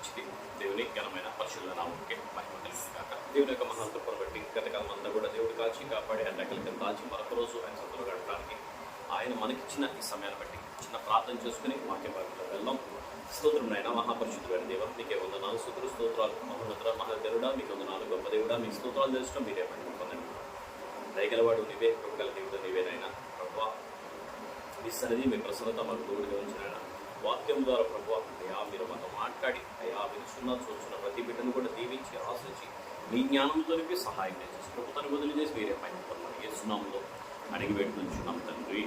మంచిది. దేవుని ఘనమైన పరిశుభ్ర నామకే మహిమ కలిగింది కాక దేవుని యొక్క మహత్వం బట్టి గతకాలం అంతా కూడా దేవుడు కాచి కాపాడి ఎండకలకి దాచి మరొక రోజు ఆయన సంతలో గడపడానికి ఆయన మనకిచ్చిన ఈ సమయాన్ని బట్టి చిన్న ప్రార్థన చేసుకుని వాక్య భాగంలో వెళ్దాం. స్తోత్రం నాయన మహాపరిశుద్ధుడైన దేవ నీకే వందనాలు సుతులు స్తోత్రాలు. మహోన్నతుడ మహాదేవుడా మీకు వందనాలు గొప్ప దేవుడా మీ స్తోత్రాలు తెలుసుకో మీరే మహిమ పొందండి. దయగలవాడు నీవే కృపగల దేవుడు నీవేనైనా ప్రభా మీ సన్నిధి మీ ప్రసన్నత మాకు తోడుగా ఉంచినైనా వాక్యం ద్వారా ప్రభు అయ్యా మీరు మాతో మాట్లాడి అయ్యా మీరు సున్నా చూస్తున్న ప్రతి బిడ్డను కూడా దీవించి ఆశించి మీ జ్ఞానంతో నింపి సహాయం చేసి ప్రభుత్వాన్ని బదులు చేసి మీరే పైన పొందాలి ఏ సున్నాంలో అడిగి పెట్టుకుంటున్నాం తండ్రి.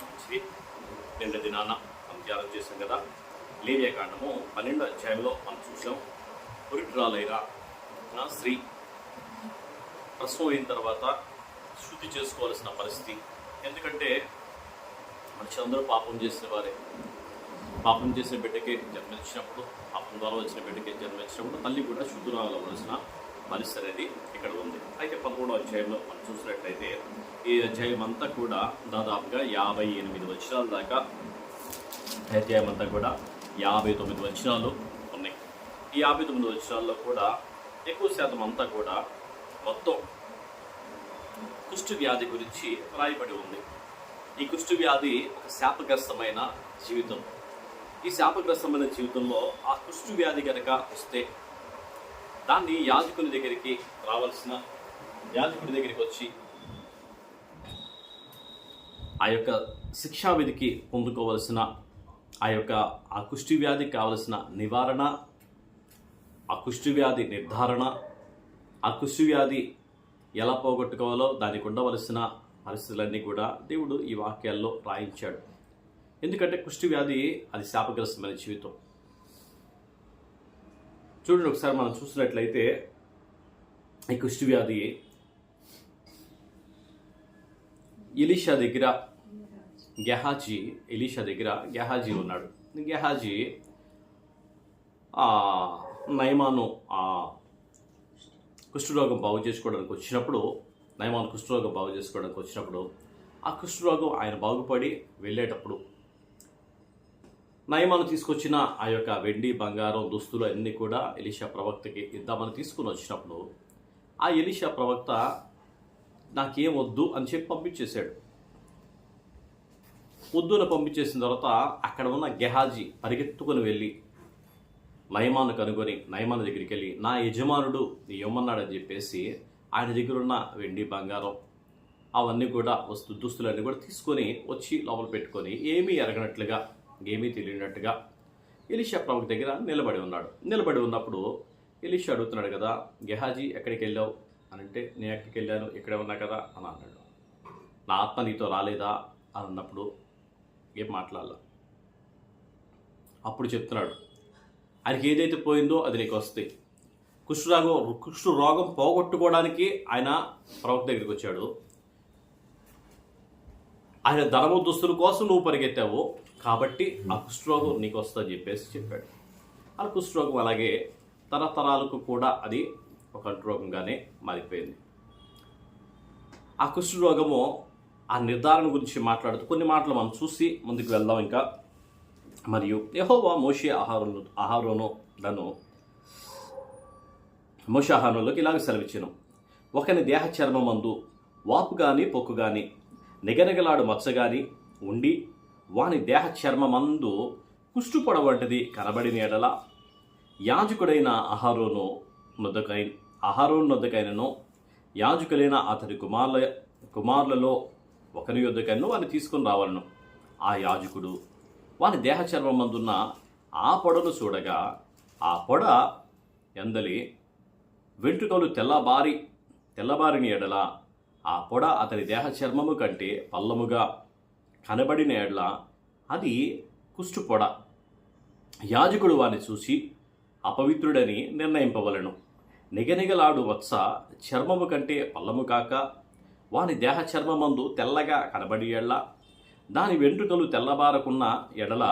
మంచిది. నిన్న దినాన మనం ధ్యానం చేసాం కదా లేవియాకాండము పన్నెండో అధ్యాయంలో మనం చూసాం పురిట్రాలైన నా స్త్రీ ప్రసవం అయిన తర్వాత శుద్ధి చేసుకోవాల్సిన పరిస్థితి. ఎందుకంటే మనుషులందరూ పాపం చేసిన వారే పాపం చేసిన బిడ్డకి జన్మించినప్పుడు పాపం ద్వారా వచ్చిన బిడ్డకి జన్మించినప్పుడు తల్లి కూడా శుద్ధురాగవలసిన పరిస్థితి అనేది ఇక్కడ ఉంది. అయితే పదమూడో అధ్యాయంలో మనం చూసినట్లయితే ఈ అధ్యాయం అంతా కూడా దాదాపుగా యాభై ఎనిమిది వచనాల దాకా అధ్యాయం అంతా కూడా యాభై తొమ్మిది వచనాలు ఉన్నాయి. ఈ యాభై తొమ్మిది వచనాల్లో కూడా ఎక్కువ శాతం అంతా కూడా మొత్తం కుష్టి వ్యాధి గురించి రాయబడి ఉంది. ఈ కుష్టు వ్యాధి ఒక శాపగ్రస్తమైన జీవితం. ఈ శాపగ్రస్తమైన జీవితంలో ఆ కుష్టు వ్యాధి కనుక వస్తే దాన్ని యాజకుని దగ్గరికి రావాల్సిన యాజకుడి దగ్గరికి వచ్చి ఆ యొక్క శిక్షా విధికి పొందుకోవలసిన ఆ యొక్క ఆ కుష్టి వ్యాధికి కావలసిన నివారణ ఆ కుష్టి వ్యాధి నిర్ధారణ ఆ కుష్టి వ్యాధి ఎలా పోగొట్టుకోవాలో దానికి ఉండవలసిన పరిస్థితులన్నీ కూడా దేవుడు ఈ వాక్యాల్లో రాయించాడు. ఎందుకంటే కుష్టి వ్యాధి అది శాపగ్రస్తమైన జీవితం. చూడండి ఒకసారి మనం చూసినట్లయితే ఈ కుష్టి వ్యాధి ఎలీషా దగ్గర గెహాజీ ఎలీషా దగ్గర గెహాజీ ఉన్నాడు. గెహాజీ ఆ నయమాను ఆ కుష్ఠరోగం బాగు చేసుకోవడానికి వచ్చినప్పుడు నయమాన్ కుష్ఠరోగం బాగు చేసుకోవడానికి వచ్చినప్పుడు ఆ కుష్ఠరోగం ఆయన బాగుపడి వెళ్ళేటప్పుడు నయమాను తీసుకొచ్చిన ఆ యొక్క వెండి బంగారం దుస్తులు అన్నీ కూడా ఎలీషా ప్రవక్తకి ఇద్దామని తీసుకుని వచ్చినప్పుడు ఆ ఎలీషా ప్రవక్త నాకేం వద్దు అని చెప్పి పంపించేశాడు. వద్దున పంపించేసిన తర్వాత అక్కడ ఉన్న గెహాజీ పరిగెత్తుకొని వెళ్ళి నయమాను కనుగొని నయమాను దగ్గరికి వెళ్ళి నా యజమానుడు ఇవ్వమన్నాడని చెప్పేసి ఆయన దగ్గర ఉన్న వెండి బంగారం అవన్నీ కూడా వస్తు దుస్తులన్నీ కూడా తీసుకొని వచ్చి లోపల పెట్టుకొని ఏమీ ఎరగనట్లుగా ఏమీ తెలియనట్టుగా ఎలిషా ప్రవక్త దగ్గర నిలబడి ఉన్నాడు. నిలబడి ఉన్నప్పుడు ఎలిషా అడుగుతున్నాడు కదా గెహాజీ ఎక్కడికి వెళ్ళావు? అని అంటే నేను ఎక్కడికి వెళ్ళాను? ఇక్కడే ఉన్నా కదా? అని అన్నాడు. నా ఆత్మ నీతో రాలేదా? అని అన్నప్పుడు ఏం మాట్లాడాల. అప్పుడు చెప్తున్నాడు ఆయనకి ఏదైతే పోయిందో అది నీకు వస్తాయి. కుష్ఠరోగం కుష్ఠు రోగం పోగొట్టుకోవడానికి ఆయన ప్రవక్త దగ్గరికి వచ్చాడు. ఆయన ధనము దుస్తుల కోసం నువ్వు పరిగెత్తావు కాబట్టి ఆ కుష్ఠరోగం నీకు వస్తుందని చెప్పేసి చెప్పాడు. ఆ కుష్ఠరోగం అలాగే తరతరాలకు కూడా అది ఒక రోగంగానే మారిపోయింది. ఆ కుష్ఠరోగము ఆ నిర్ధారణ గురించి మాట్లాడుతూ కొన్ని మాటలు మనం చూసి ముందుకు వెళ్దాం ఇంకా. మరియు యహోవా మోషే ఆహారం ఆహారంలో దను మోషే ఇలాగ సెలవిచ్చాను. ఒకని దేహ చర్మమందు వాపు గాని పొక్కు గాని నిగనిగలాడు మచ్చ గాని ఉండి వాని దేహ చర్మమందు కుష్టుపొడ వంటిది కనబడిన ఎడల యాజకుడైన ఆహారోను నొద్దకై ఆహారోను నొద్దకైనను యాజకులైన అతడి కుమార్ల కుమారులలో ఒకరి యొద్దకైనను వారిని తీసుకుని రావాలను. ఆ యాజకుడు వాని దేహ చర్మమందున్న ఆ పొడను చూడగా ఆ పొడ ఎందలి వెంట్రుకలు తెల్లబారి తెల్లబారిని ఎడల ఆ పొడ అతని దేహ చర్మము కంటే పల్లముగా కనబడిన ఎడల అది కుష్టు పొడ. యాజకుడు వాని చూసి అపవిత్రుడని నిర్ణయింపవలను. నిగనిగలాడు వత్స చర్మము కంటే పల్లము కాక వాని దేహ చర్మమందు తెల్లగా కనబడి ఎడల దాని వెంట్రుకలు తెల్లబారకున్న ఎడల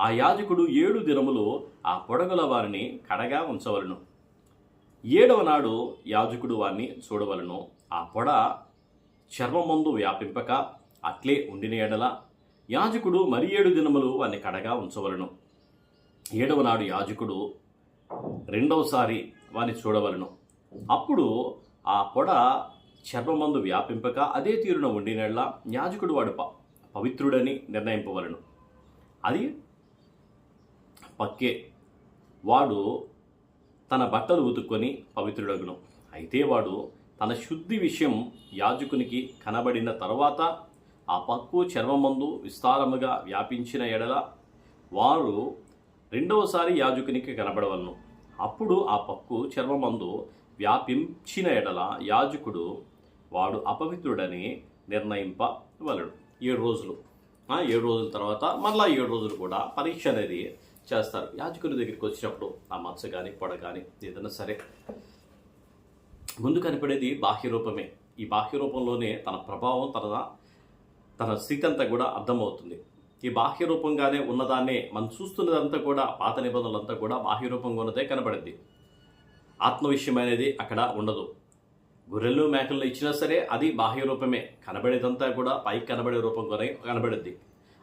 ఆ యాజకుడు ఏడు దినములు ఆ పొడగల వారిని కడగా ఉంచవలను. ఏడవ నాడు యాజకుడు వారిని చూడవలను. ఆ పొడ చర్మమందు వ్యాపింపక అట్లే ఉండిన ఎడల యాజకుడు మరి ఏడు దినములు వారిని కడగా ఉంచవలను. ఏడవ నాడు యాజకుడు రెండవసారి వారిని చూడవలను. అప్పుడు ఆ పొడ చర్మమందు వ్యాపింపక అదే తీరున ఉండినట్ల యాజకుడు వాడు ప- పవిత్రుడని నిర్ణయింపవలను. అది పక్కే వాడు తన బట్టలు ఉతుక్కొని పవిత్రుడగును. అయితే వాడు తన శుద్ధి విషయం యాజకునికి కనబడిన తరువాత ఆ పక్కు చర్మమందు విస్తారముగా వ్యాపించిన ఎడల వారు రెండవసారి యాజకునికి కనబడవలను. అప్పుడు ఆ పక్కు చర్మమందు వ్యాపించిన ఎడల యాజకుడు వాడు అపవిత్రుడని నిర్ణయింపవలడు. ఏడు రోజులు. ఆ ఏడు రోజుల తర్వాత మళ్ళా ఏడు రోజులు కూడా పరీక్ష అనేది చేస్తారు. యాజకుని దగ్గరికి వచ్చినప్పుడు ఆ మచ్చ కానీ పొడ కానీ ఏదైనా సరే ముందు కనపడేది బాహ్య రూపమే. ఈ బాహ్య రూపంలోనే తన ప్రభావం తన తన స్థితి అంతా కూడా అర్థమవుతుంది. ఈ బాహ్య రూపంగానే ఉన్నదాన్నే మనం చూస్తున్నదంతా కూడా పాత నిబంధనలంతా కూడా బాహ్య రూపంగా ఉన్నదే కనబడింది ఆత్మ విషయం అనేది అక్కడ ఉండదు. గొర్రెలు మేకలు ఇచ్చినా సరే అది బాహ్య రూపమే. కనబడేదంతా కూడా పైకి కనబడే రూపంగానే కనబడుద్ది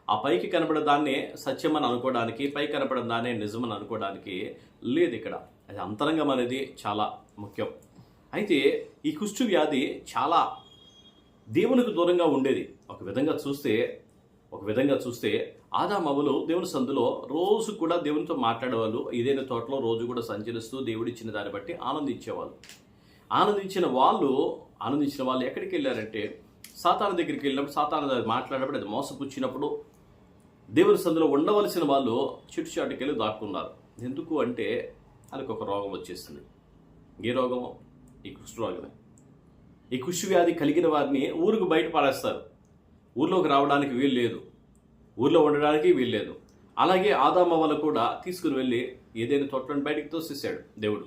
ఆ పైకి కనపడే దాన్నే సత్యం అని అనుకోవడానికి పై కనబడే దాన్నే నిజం అని అనుకోవడానికి లేదు ఇక్కడ. అది అంతరంగం అనేది చాలా ముఖ్యం. అయితే ఈ కుష్టు వ్యాధి చాలా దేవునికి దూరంగా ఉండేది. ఒక విధంగా చూస్తే ఒక విధంగా చూస్తే ఆదామవులు దేవుని సందులో రోజు కూడా దేవునితో మాట్లాడేవాళ్ళు. ఏదైనా తోటలో రోజు కూడా సంచరిస్తూ దేవుడిచ్చిన దాన్ని బట్టి ఆనందించేవాళ్ళు. ఆనందించిన వాళ్ళు ఆనందించిన వాళ్ళు ఎక్కడికి వెళ్ళారంటే సాతాన దగ్గరికి వెళ్ళినప్పుడు సాతాన మాట్లాడినప్పుడు అది మోసపుచ్చినప్పుడు దేవుని సందులో ఉండవలసిన వాళ్ళు చిట్టు వెళ్ళి దాక్కున్నారు. ఎందుకు అంటే వాళ్ళకి ఒక రోగం వచ్చేసింది ఏ రోగము? ఈ కుష్ఠరోగమే ఈ కుష్ వ్యాధి కలిగిన వారిని ఊరికి బయట పారేస్తారు. ఊర్లోకి రావడానికి వీలు లేదు. ఊర్లో ఉండడానికి వీలు లేదు. అలాగే ఆదామ వల్ల కూడా తీసుకుని వెళ్ళి ఏదైనా తొట్టని బయటికి తోసేసాడు దేవుడు.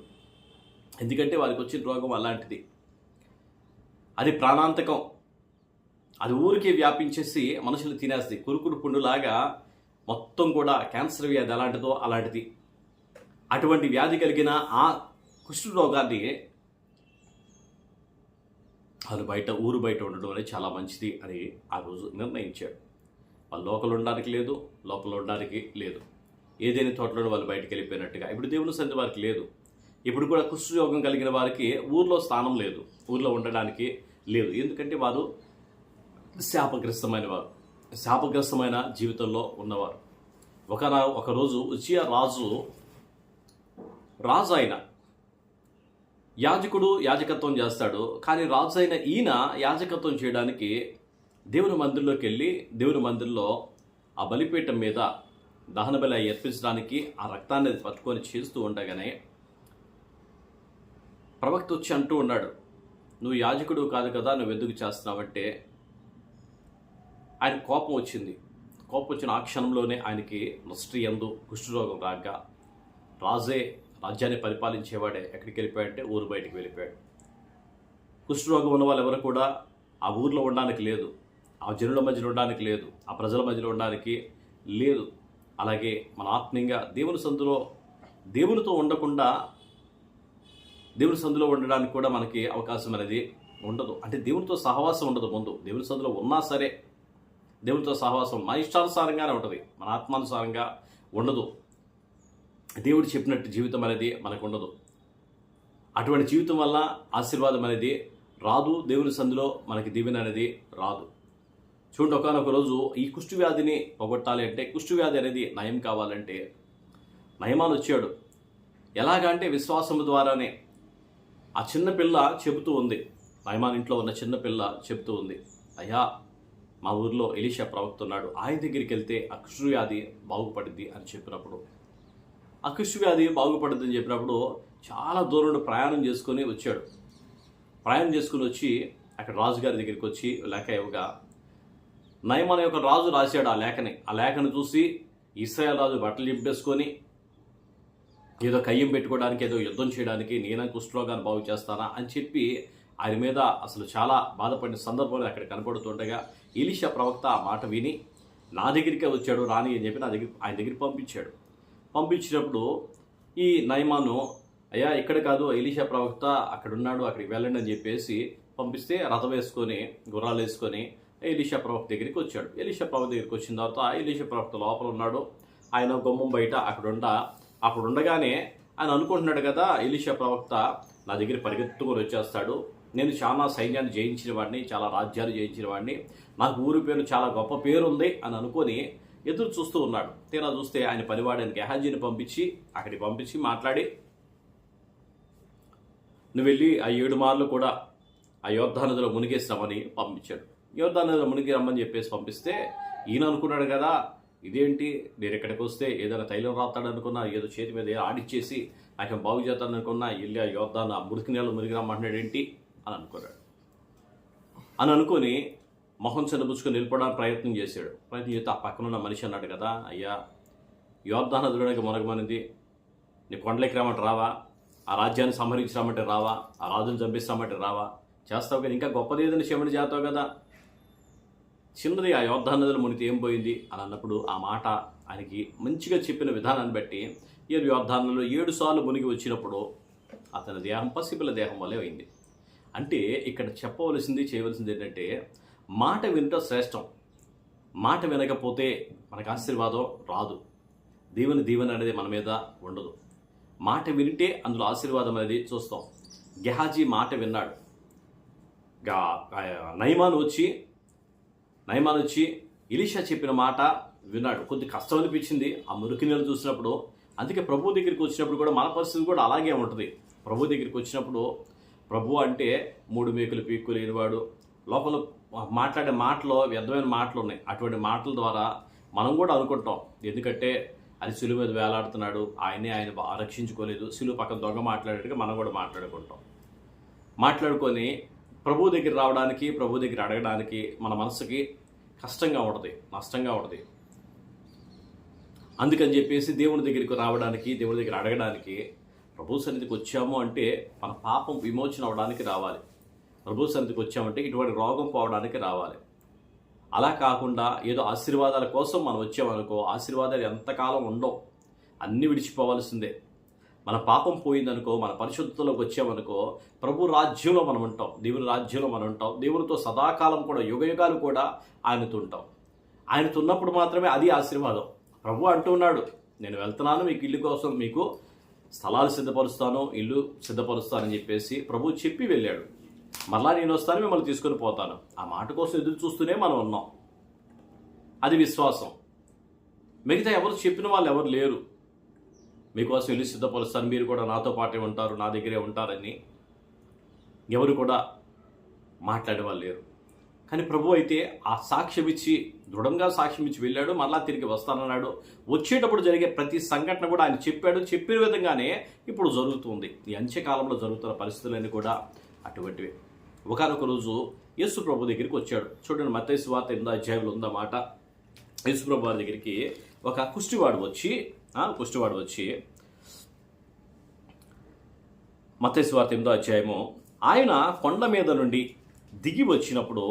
ఎందుకంటే వారికి వచ్చిన రోగం అలాంటిది. అది ప్రాణాంతకం. అది ఊరికే వ్యాపించేసి మనుషులు తినేస్తుంది. కురుకురు పుండులాగా మొత్తం కూడా క్యాన్సర్ వ్యాధి ఎలాంటిదో అలాంటిది. అటువంటి వ్యాధి కలిగిన ఆ కుష్ఠ రోగాన్ని వాళ్ళు బయట ఊరు బయట ఉండడం అనేది చాలా మంచిది అని ఆ రోజు నిర్ణయించాడు వాళ్ళు లోపల ఉండడానికి లేదు లోపల ఉండడానికి లేదు. ఏదైనా తోటలో వాళ్ళు బయటకు వెళ్ళిపోయినట్టుగా. ఇప్పుడు దేవుని సంధి వారికి లేదు. ఇప్పుడు కూడా కుష్ఠరోగం కలిగిన వారికి ఊర్లో స్థానం లేదు. ఊర్లో ఉండడానికి లేదు. ఎందుకంటే వారు శాపగ్రస్తమైన వారు శాపగ్రస్తమైన జీవితంలో ఉన్నవారు. ఒక ఒకరోజు ఉచియా రాజు రాజు అయిన యాజకుడు యాజకత్వం చేస్తాడు. కానీ రాజు అయిన ఈయన యాజకత్వం చేయడానికి దేవుని మందిరంలోకి వెళ్ళి దేవుని మందిరంలో ఆ బలిపీఠం మీద దహన బలి అర్పించడానికి ఆ రక్తాన్ని పట్టుకొని చేస్తూ ఉండగానే ప్రవక్త వచ్చి అంటూ ఉన్నాడు నువ్వు యాజకుడు కాదు కదా నువ్వు ఎందుకు చేస్తున్నావంటే ఆయన కోపం వచ్చింది. కోపం వచ్చిన ఆ క్షణంలోనే ఆయనకి నష్టి ఎందు కుష్ఠరోగం రాగా రాజే రాజ్యాన్ని పరిపాలించేవాడే ఎక్కడికి వెళ్ళిపోయాడంటే ఊరు బయటికి వెళ్ళిపోయాడు. కుష్ఠరోగం ఉన్న వాళ్ళు ఎవరు కూడా ఆ ఊర్లో ఉండడానికి లేదు. ఆ జనుల మధ్యలో ఉండడానికి లేదు. ఆ ప్రజల మధ్యలో ఉండడానికి లేదు. అలాగే మన ఆత్మీయంగా దేవుని సందులో దేవునితో ఉండకుండా దేవుని సందులో ఉండడానికి కూడా మనకి అవకాశం అనేది ఉండదు. అంటే దేవునితో సహవాసం ఉండదు ముందు. దేవుని సందులో ఉన్నా సరే దేవునితో సహవాసం మన ఇష్టానుసారంగానే ఉంటుంది. మన ఆత్మానుసారంగా ఉండదు. దేవుడు చెప్పినట్టు జీవితం అనేది మనకు ఉండదు. అటువంటి జీవితం వల్ల ఆశీర్వాదం అనేది రాదు. దేవుని సందులో మనకి దీవెన అనేది రాదు. చూడండి ఒకనొక రోజు ఈ కుష్టి వ్యాధిని పోగొట్టాలి అంటే కుష్టి వ్యాధి అనేది నయం కావాలంటే నయమాన్ వచ్చాడు. ఎలాగంటే విశ్వాసం ద్వారానే. ఆ చిన్న పిల్ల చెబుతూ ఉంది. నయమాన్ ఇంట్లో ఉన్న చిన్న పిల్ల చెబుతూ ఉంది. అయ్యా మా ఊర్లో ఎలీషా ప్రవక్త ఉన్నాడు ఆయన దగ్గరికి వెళ్తే అక్షువ్యాధి వ్యాధి బాగుపడింది అని చెప్పినప్పుడు. అక్షువ్యాధి బాగుపడింది వ్యాధి అని చెప్పినప్పుడు చాలా దూరం ప్రయాణం చేసుకొని వచ్చాడు. ప్రయాణం చేసుకుని వచ్చి అక్కడ రాజుగారి దగ్గరికి వచ్చి లేఖ ఇవ్వగా నయమన యొక్క రాజు రాశాడు ఆ లేఖని. ఆ లేఖను చూసి ఇస్రాయల్ రాజు బట్టలు చింపేసుకొని ఏదో కయ్యం పెట్టుకోవడానికి ఏదో యుద్ధం చేయడానికి నేనే కుష్ఠరోగాన్ని బాగు చేస్తానా అని చెప్పి ఆయన మీద అసలు చాలా బాధపడిన సందర్భాలు అక్కడ కనపడుతుండగా ఈలిషా ప్రవక్త ఆ మాట విని నా దగ్గరికే వచ్చాడు రాని అని చెప్పి నా దగ్గర ఆయన దగ్గరికి పంపించాడు. పంపించినప్పుడు ఈ నయమాను అయ్యా ఇక్కడ కాదు ఎలీషా ప్రవక్త అక్కడ ఉన్నాడు అక్కడికి వెళ్ళండి అని చెప్పేసి పంపిస్తే రథం వేసుకొని గుర్రాలు వేసుకొని ఎలీషా ప్రవక్త దగ్గరికి వచ్చాడు. ఎలీషా ప్రవక్త దగ్గరికి వచ్చిన తర్వాత ఎలీషా ప్రవక్త లోపల ఉన్నాడు. ఆయన గుమ్మం బయట అక్కడుండ అక్కడ ఉండగానే ఆయన అనుకుంటున్నాడు కదా ఎలీషా ప్రవక్త నా దగ్గర పరిగెత్తుకొని వచ్చేస్తాడు నేను చాలా సైన్యాన్ని జయించిన వాడిని చాలా రాజ్యాలు జయించిన వాడిని. నాకు ఊరి పేరు చాలా గొప్ప పేరు ఉంది అని అనుకొని ఎదురు చూస్తూ ఉన్నాడు. తీరా చూస్తే ఆయన పనివాడైన గెహాజీని పంపించి అక్కడికి పంపించి మాట్లాడి నువ్వు వెళ్ళి ఆ ఏడు మార్లు కూడా ఆ యోద్ధా నదిలో మునిగేసి రమ్మని పంపించాడు. యోద్ధా నదిలో మునిగి రమ్మని చెప్పేసి పంపిస్తే ఈయన అనుకున్నాడు కదా ఇదేంటి? నేను ఇక్కడికి వస్తే ఏదైనా తైలం రాస్తాడు అనుకున్నా ఏదో చేతి మీద ఏదో ఆడిచ్చేసి ఆయన బాగు చేస్తాను అనుకున్నా వెళ్ళి ఆ యోద్ధాను ఆ మురికి నీళ్ళు మునిగి రమ్మంటున్నాడు ఏంటి? అని అనుకున్నాడు అని అనుకొని మొహం చిన్నపుచ్చుకొని నిలపడానికి ప్రయత్నం చేశాడు. ప్రయత్నం చేస్తే ఆ పక్కన ఉన్న మనిషి అన్నాడు కదా అయ్యా యోద్ధా నదులోనికి మొనగమనింది నీ కొండలకి రామంటే రావా ఆ రాజ్యాన్ని సంహరించరామంటే రావా ఆ రాజుని చంపిస్తామంటే రావా. చేస్తావు కదా ఇంకా గొప్పది ఏదైనా శివుని చేస్తావు కదా. చిన్నది ఆ యోద్ధా నదులు మునిగితే ఏం పోయింది? అని అన్నప్పుడు ఆ మాట ఆయనకి మంచిగా చెప్పిన విధానాన్ని బట్టి ఏడు యోద్ధాలలో ఏడు సార్లు మునిగి వచ్చినప్పుడు అతని దేహం పసిపిల్ల దేహం వల్లే అయింది. అంటే ఇక్కడ చెప్పవలసింది చేయవలసింది ఏంటంటే మాట వినటం శ్రేష్టం. మాట వినకపోతే మనకు ఆశీర్వాదం రాదు. దీవెన దీవెన అనేది మన మీద ఉండదు. మాట వింటే అందులో ఆశీర్వాదం అనేది చూస్తాం. గెహాజీ మాట విన్నాడు. గా నైమాన్ వచ్చి నైమాన్ వచ్చి ఇలిషా చెప్పిన మాట విన్నాడు. కొద్ది కష్టం అనిపించింది. ఆ మురికి నీళ్ళు చూసినప్పుడు అందుకే ప్రభు దగ్గరికి వచ్చినప్పుడు కూడా మన పరిస్థితి కూడా అలాగే ఉంటుంది. ప్రభు దగ్గరికి వచ్చినప్పుడు ప్రభు అంటే మూడు మేకులు పీక్కు లేనివాడు. లోపల మాట్లాడే మాటలో వ్యర్థమైన మాటలు ఉన్నాయి. అటువంటి మాటల ద్వారా మనం కూడా అనుకుంటాం. ఎందుకంటే అది సులువు మీద వేలాడుతున్నాడు. ఆయనే ఆయన రక్షించుకోలేదు. సులువు పక్కన దొంగ మాట్లాడేట్టుగా మనం కూడా మాట్లాడుకుంటాం. మాట్లాడుకొని ప్రభు దగ్గర రావడానికి ప్రభు దగ్గర అడగడానికి మన మనసుకి కష్టంగా ఉంటుంది. నష్టంగా ఉంటుంది. అందుకని చెప్పేసి దేవుని దగ్గరికి రావడానికి దేవుని దగ్గర అడగడానికి ప్రభు సన్నిధికి వచ్చాము అంటే మన పాపం విమోచన అవడానికి రావాలి. ప్రభు సన్నిధికి వచ్చామంటే ఇటువంటి రోగం పోవడానికి రావాలి. అలా కాకుండా ఏదో ఆశీర్వాదాల కోసం మనం వచ్చామనుకో ఆశీర్వాదాలు ఎంతకాలం ఉండవు. అన్నీ విడిచిపోవాల్సిందే. మన పాపం పోయిందనుకో మన పరిశుద్ధతలోకి వచ్చామనుకో ప్రభు రాజ్యంలో మనం ఉంటాం దేవుని రాజ్యంలో మనం ఉంటాం దేవునితో సదాకాలం కూడా యుగయుగాలు కూడా ఆయనతో ఉంటాం. ఆయనతో ఉన్నప్పుడు మాత్రమే అది ఆశీర్వాదం. ప్రభు అంటూ ఉన్నాడు నేను వెళ్తున్నాను మీకు ఇల్లు కోసం మీకు స్థలాలు సిద్ధపరుస్తాను ఇల్లు సిద్ధపరుస్తానని చెప్పేసి ప్రభు చెప్పి వెళ్ళాడు. మరలా నేను వస్తాను మిమ్మల్ని తీసుకొని పోతాను. ఆ మాట కోసం ఎదురు చూస్తూనే మనం ఉన్నాం. అది విశ్వాసం. మిగతా ఎవరు చెప్పిన వాళ్ళు ఎవరు లేరు. మీకోసం ఇల్లు సిద్ధపరుస్తాను మీరు కూడా నాతో పాటే ఉంటారు నా దగ్గరే ఉంటారని ఎవరు కూడా మాట్లాడే వాళ్ళు లేరు. కానీ ప్రభు అయితే ఆ సాక్ష్యం ఇచ్చి దృఢంగా సాక్ష్యం ఇచ్చి వెళ్ళాడు మరలా తిరిగి వస్తానన్నాడు. వచ్చేటప్పుడు జరిగే ప్రతి సంఘటన కూడా ఆయన చెప్పాడు. చెప్పిన విధంగానే ఇప్పుడు జరుగుతుంది. ఈ అంత్యకాలంలో జరుగుతున్న పరిస్థితులన్నీ కూడా అటువంటివి. ఒకనొక రోజు యేసు ప్రభు దగ్గరికి వచ్చాడు. చూడండి మత్తయి వార్త ఎనిమిదో అధ్యాయంలో ఉందన్నమాట యేసు ప్రభు వారి దగ్గరికి ఒక కుష్టివాడు వచ్చి కుష్టివాడు వచ్చి మత్తయి వార్త ఎనిమిదో అధ్యాయము ఆయన కొండ మీద నుండి దిగి వచ్చినప్పుడు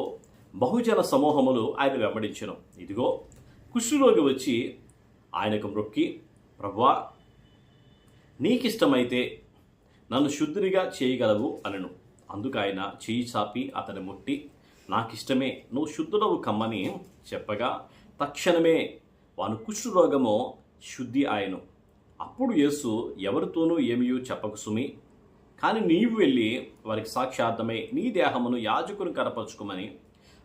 బహుజన సమూహములు ఆయన వెంబడించను. ఇదిగో కుష్ఠరోగి వచ్చి ఆయనకు మ్రొక్కి ప్రభువా నీకిష్టమైతే నన్ను శుద్ధునిగా చేయగలవు అనను. అందుకు ఆయన చేయి చాపి అతని ముట్టి నాకిష్టమే నువ్వు శుద్ధుడవు కమ్మని చెప్పగా తక్షణమే వాను కుష్ఠరోగము శుద్ధి ఆయను. అప్పుడు యేసు ఎవరితోనూ ఏమీ చెప్పకు సుమి కానీ నీవు వెళ్ళి వారికి సాక్షార్థమై నీ దేహమును యాజకుని కనపరుచుకోమని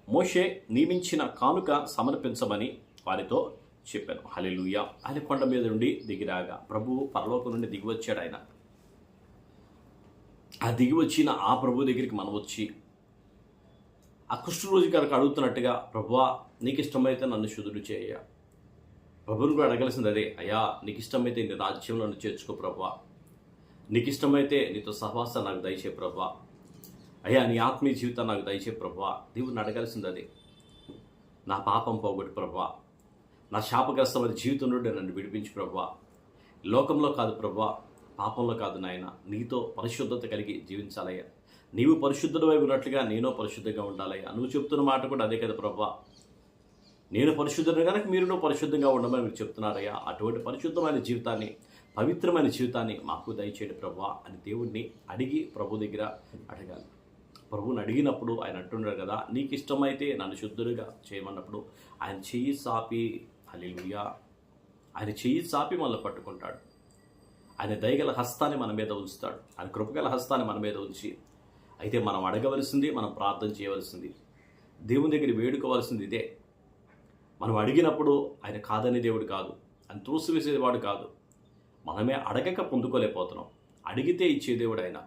మోషే నియమించిన కానుక సమర్పించమని వారితో చెప్పాను. హల్లెలూయా. ఆయన కొండ మీద నుండి దిగిరాగా ప్రభువు పరలోకం నుండి దిగి వచ్చాడు ఆయన. ఆ దిగి వచ్చిన ఆ ప్రభు దగ్గరికి మనం వచ్చి ఆ కుష్ఠరోజు గారికి అడుగుతున్నట్టుగా ప్రభువా నీకు ఇష్టమైతే నన్ను శుద్ధుడు చేయ. ప్రభుని కూడా అడగాల్సింది అదే అయ్యా నీకు ఇష్టమైతే నీ రాజ్యంలో నన్ను చేర్చుకో ప్రభువా నీకు ఇష్టమైతే నీతో సహవాసం నాకు దయచే ప్రభా. అయ్యా నీ ఆత్మీయ జీవితం నాకు దయచే ప్రభా. దేవుడిని అడగాల్సింది అది. నా పాపం పోగొట్టు ప్రభా. నా శాపగ్రస్తమైన జీవితం నుండి నన్ను విడిపించు ప్రభా. లోకంలో కాదు ప్రభా పాపంలో కాదు నాయన. నీతో పరిశుద్ధత కలిగి జీవించాలయ్యా. నీవు పరిశుద్ధుడు ఉన్నట్లుగా నేను పరిశుద్ధంగా ఉండాలయ్యా. నువ్వు చెప్తున్న మాట కూడా అదే కదా ప్రభా. నేను పరిశుద్ధుడు కనుక మీరు పరిశుద్ధంగా ఉండమని మీరు చెప్తున్నారయ్యా. అటువంటి పరిశుద్ధమైన జీవితాన్ని పవిత్రమైన జీవితాన్ని మాకు దయచేయండి ప్రభా అని దేవుణ్ణి అడిగి ప్రభు దగ్గర అడగాలి. ప్రభువుని అడిగినప్పుడు ఆయన అంటున్నాడు కదా నీకు ఇష్టమైతే నన్ను శుద్ధుడిగా చేయమన్నప్పుడు ఆయన చెయ్యి సాపి హల్లెలూయా. ఆయన చెయ్యి సాపి మనల్ని పట్టుకుంటాడు. ఆయన దయగల హస్తాన్ని మన మీద ఉంచుతాడు. ఆయన కృపగల హస్తాన్ని మన మీద ఉంచి అయితే మనం అడగవలసింది మనం ప్రార్థన చేయవలసింది. దేవుని దగ్గర వేడుకోవాల్సింది ఇదే. మనం అడిగినప్పుడు ఆయన కాదని దేవుడు కాదు ఆయన త్రోసివేసేవాడు కాదు. మనమే అడగక పొందుకోలేకపోతున్నాం. అడిగితే ఇచ్చే దేవుడు ఆయన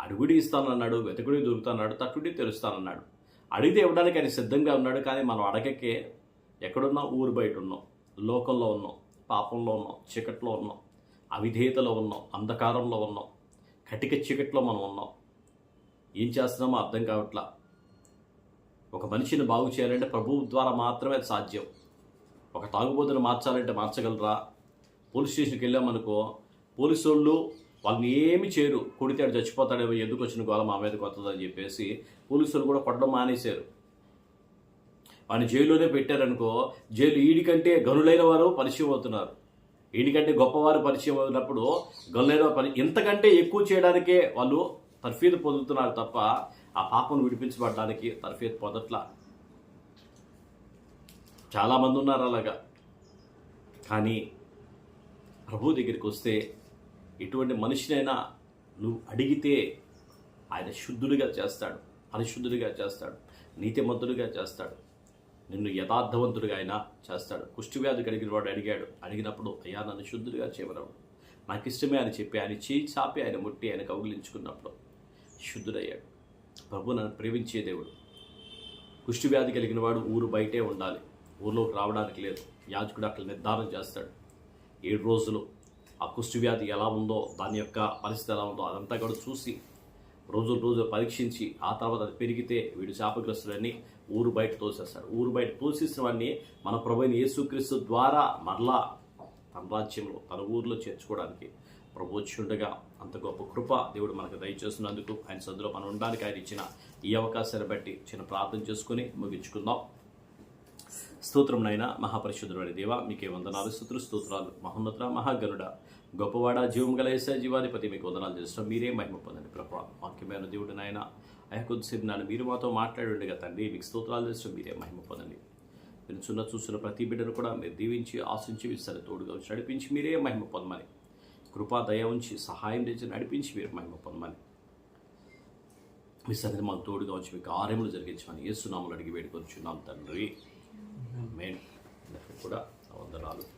అడుగుడి ఇస్తానన్నాడు వెతకుడి దొరుకుతానన్నాడు తట్టుడి తెరుస్తానన్నాడు. అడిగితే ఇవ్వడానికి ఆయన సిద్ధంగా ఉన్నాడు కానీ మనం అడగకే ఎక్కడున్నా? ఊరు బయట ఉన్నాం. లోకంలో ఉన్నాం. పాపంలో ఉన్నాం. చీకట్లో ఉన్నాం. అవిధేయతలో ఉన్నాం. అంధకారంలో ఉన్నాం. కటిక చీకట్లో మనం ఉన్నాం. ఏం చేస్తున్నామో అర్థం కావట్లా? ఒక మనిషిని బాగు చేయాలంటే ప్రభువు ద్వారా మాత్రమే అది సాధ్యం. ఒక తాగుబోతును మార్చాలంటే మార్చగలరా? పోలీస్ స్టేషన్కి వెళ్ళామనుకో పోలీసు వాళ్ళు వాళ్ళని ఏమి చేయరు. కొడితేడు చచ్చిపోతాడేమో ఎందుకు వచ్చిన గోళ మా మీదకి వస్తుందని చెప్పేసి పోలీసులు కూడా కొట్టడం మానేశారు. వాడిని జైల్లోనే పెట్టారనుకో జైలు ఈడికంటే గనులైన వారు పరిచయం అవుతున్నారు. ఈడికంటే గొప్పవారు పరిచయం అయినప్పుడు గనులైన పని ఇంతకంటే ఎక్కువ చేయడానికే వాళ్ళు తర్ఫీదు పొందుతున్నారు తప్ప ఆ పాపను విడిపించబడడానికి తర్ఫీదు పొందట్లా. చాలామంది ఉన్నారు అలాగా. కానీ ప్రభు దగ్గరికి వస్తే ఎటువంటి మనిషినైనా నువ్వు అడిగితే ఆయన శుద్ధుడిగా చేస్తాడు పరిశుద్ధుడిగా చేస్తాడు నీతిమంతుడిగా చేస్తాడు నిన్ను యథార్థవంతుడిగా ఆయన చేస్తాడు. కుష్టివ్యాధి కలిగిన వాడు అడిగాడు. అడిగినప్పుడు అయ్యా నన్ను శుద్ధుడిగా చేయమన్నాడు నాకు ఇష్టమే అని చెప్పి ఆయన చేయి చాపి ఆయన ముట్టి ఆయన కౌగిలించుకున్నప్పుడు శుద్ధుడయ్యాడు. ప్రభు నన్ను ప్రేమించే దేవుడు. కుష్టివ్యాధి కలిగిన వాడు ఊరు బయటే ఉండాలి. ఊర్లోకి రావడానికి లేదు. యాజకుడు అక్కడ నిర్ధారణ చేస్తాడు. ఏడు రోజులు ఆ కుష్టివ్యాధి ఎలా ఉందో దాని యొక్క పరిస్థితి ఎలా ఉందో అదంతా కూడా చూసి రోజు రోజు పరీక్షించి ఆ తర్వాత అది పెరిగితే వీడు శాపగ్రస్తుడని ఊరు బయట తోసేస్తాడు. ఊరు బయట తోసేసిన వాడిని మన ప్రభుని యేసుక్రీస్తు ద్వారా మరలా తన రాజ్యంలో తన ఊర్లో చేర్చుకోవడానికి ప్రభు ఉండగా అంత గొప్ప కృప దేవుడు మనకు దయచేస్తున్నందుకు ఆయన సందులో మనం ఉండడానికి ఆయన ఇచ్చిన ఈ అవకాశాన్ని బట్టి చిన్న ప్రార్థన చేసుకుని ముగించుకుందాం. స్తోత్రం నాయన మహాపరిశుద్ధుడైన దేవ మీకే వందనాలు స్తుతులు స్తోత్రాలు. మహోన్నత మహాగనుడ గొప్పవాడ జీవం గల ఏసా జీవాధిపతి మీకు వందనాలు చేస్తాం మీరే మహిమ పొందండి ప్రభా. వాక్యమైన దేవుడు నాయన. అయ్యా కొద్దిసేపు నన్ను మీరు మాతో మాట్లాడుండగా తండ్రి. మీకు స్తోత్రాలు చేస్తాం మీరే మహిమ పొందండి. వినుచున్న చూస్తున్న ప్రతి బిడ్డను కూడా మీరు దీవించి ఆశించి విస్తారు తోడుగా ఉంచి నడిపించి మీరే మహిమ పొందమని. కృపా దయ ఉంచి సహాయం చేసి నడిపించి మీరు మహిమ పొందమని. మీ సన్నిధి మాకు తోడుగా ఉంచి మీకు ఆర్యములు జరిగించమని ఏసునాములు అడిగి వేడుకొచ్చున్నాం తండ్రి. మెయిన్ కూడా వందనాలు.